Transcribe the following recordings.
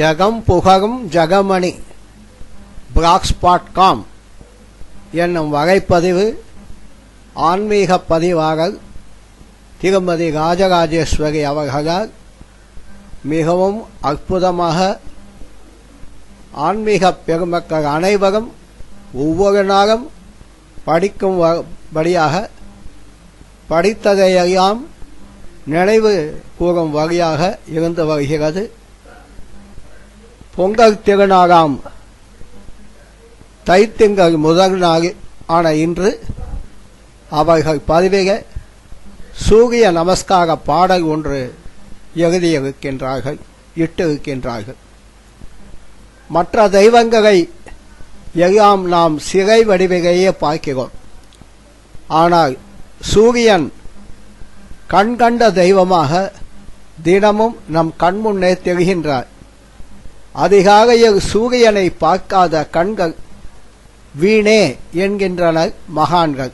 ஜகம் புகரும் ஜகமணி Blogspot com என்னும் வகைப்பதிவு ஆன்மீக பதிவாக திருமதி ராஜராஜேஸ்வரி அவர்களால் மிகவும் அற்புதமாக ஆன்மீக பெருமக்கள் அனைவரும் ஒவ்வொரு நாளும் படிக்கும் வ- படியாக படித்ததையெல்லாம் நினைவு கூறும் வழியாக இருந்து வருகிறது. பொங்கல் திருநாளாம் தைத்திங்கள் முதல் நாள் ஆன இன்று அவர்கள் பதிவிக சூரிய நமஸ்கார பாடல் ஒன்று எழுதியிருக்கின்றார்கள் இட்டிருக்கின்றார்கள். மற்ற தெய்வங்களை எல்லாம் நாம் சிறை வடிவிலேயே பார்க்கிறோம். ஆனால் சூரியன் கண்கண்ட தெய்வமாக தினமும் நம் கண் முன்னே தெரிகின்றார். அதிகாலையில் சூரியனை பார்க்காத கண்கள் வீணே என்கின்றனர் மகான்கள்.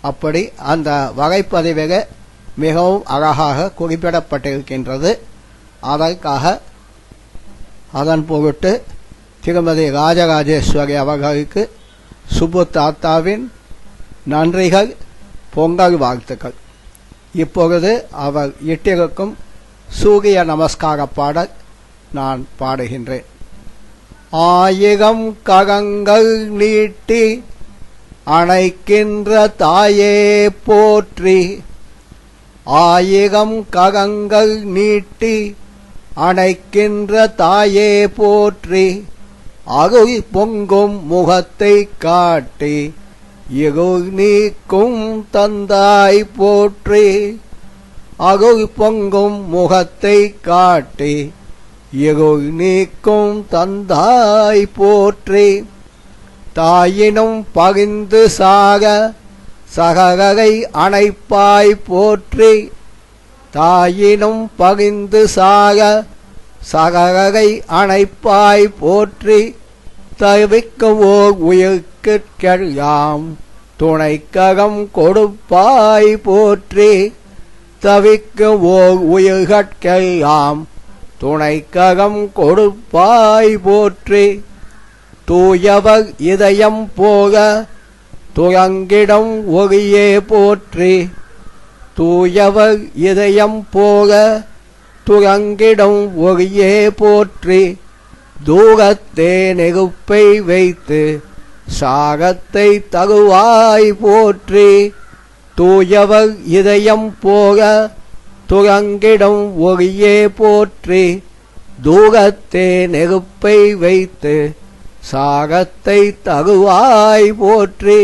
அப்படி அந்த வகைப்பதிவக மிகவும் அழகாக குறிப்பிடப்பட்டிருக்கின்றது. அதற்காக அதன் பொருட்டு திருமதி ராஜராஜேஸ்வரி அவர்களுக்கு சுப்பு தாத்தாவின் நன்றிகள் பொங்கல் வாழ்த்துக்கள். இப்பொழுது அவர் இட்டிருக்கும் சூரிய நமஸ்கார பாடல் நான் பாடுகின்றேன். ஆயிரம் ககங்கள் நீட்டி அணைக்கின்ற தாயே போற்றி ஆயிரம் ககங்கள் நீட்டி அணைக்கின்ற தாயே போற்றி அருள் பொங்கும் முகத்தை காட்டி இருள் நீக்கும் தந்தாய் போற்றி அருள் பொங்கும் முகத்தை காட்டி எகோ நீக்கும் தந்தாய் போற்றி. தாயினும் பகிர்ந்து சாக சககை அணைப்பாய் போற்றி. தாயினும் பகிர்ந்து சாக சககை அணைப்பாய் போற்றி. தவிக்கவோ கெழியாம் துணைக்ககம் கொடுப்பாய் போற்றி. தவிக்கவோ உயிர்கட்கெல்லாம் துணைக்ககம் கொடுப்பாய் போற்றி. தூயவர் இதயம் போக துயங்கிடம் ஒகியே போற்றி. தூயவர் இதயம் போக துயங்கிடம் ஒகியே போற்றி. தூரத்தே நெருப்பை வைத்து சாகத்தை தருவாய் போற்றி. தூயவர் இதயம் போக துறங்கிடம் ஒளியே போற்றி தூரத்தே நெருப்பை வைத்து சாகத்தை தருவாய் போற்றி.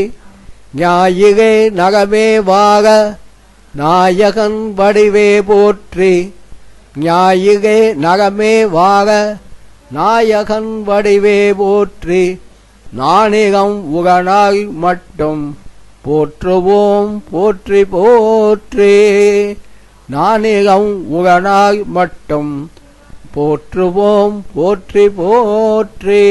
ஞாயிறே நகமே வாக நாயகன் வடிவே போற்றி. ஞாயிறே நகமே வாக நாயகன் வடிவே போற்றி. நாணிகம் உகனாய் மட்டும் போற்றுவோம் போற்றி போற்றி. நானேகம் உகனாய் மட்டும் போற்றுவோம் போற்றி போற்றே.